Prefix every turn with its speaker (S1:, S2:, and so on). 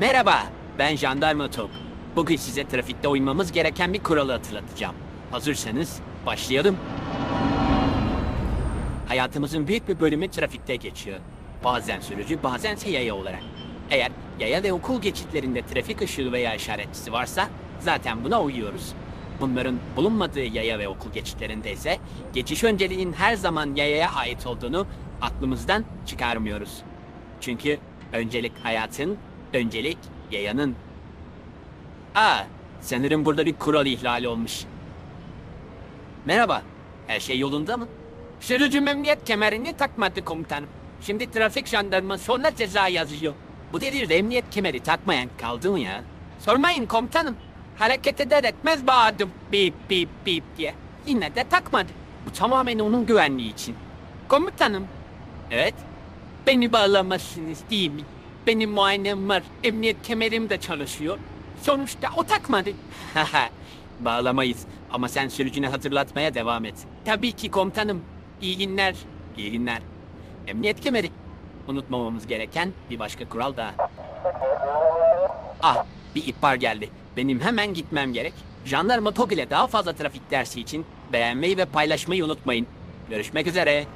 S1: Merhaba, ben Jandarma Top. Bugün size trafikte uymamız gereken bir kuralı hatırlatacağım. Hazırsanız başlayalım. Hayatımızın büyük bir bölümü trafikte geçiyor. Bazen sürücü, bazense yaya olarak. Eğer yaya ve okul geçitlerinde trafik ışığı veya işaretçisi varsa zaten buna uyuyoruz. Bunların bulunmadığı yaya ve okul geçitlerinde ise geçiş önceliğin her zaman yayaya ait olduğunu aklımızdan çıkarmıyoruz. Çünkü öncelik hayatın, öncelik yayanın. Aa, sanırım burada bir kural ihlali olmuş. Merhaba, her şey yolunda mı? Sürücü memnuniyet kemerini takmadı komutanım. Şimdi trafik jandarma sonra ceza yazıyor. Bu devirde emniyet kemeri takmayan kaldı mı ya? Sormayın komutanım. Hareket eder etmez bağırdım bip bip bip diye. Yine de takmadı. Bu tamamen onun güvenliği için. Komutanım. Evet. Beni bağlamazsınız değil mi? Benim muayenem var. Emniyet kemerim de çalışıyor. Sonuçta o takmadı. Haha. Bağlamayız. Ama sen sürücüne hatırlatmaya devam et. Tabii ki komutanım. İyi günler. İyi günler. Emniyet kemeri. Unutmamamız gereken bir başka kural daha. Ah, bir ihbar geldi. Benim hemen gitmem gerek. Jandarma TOG ile daha fazla trafik dersi için beğenmeyi ve paylaşmayı unutmayın. Görüşmek üzere.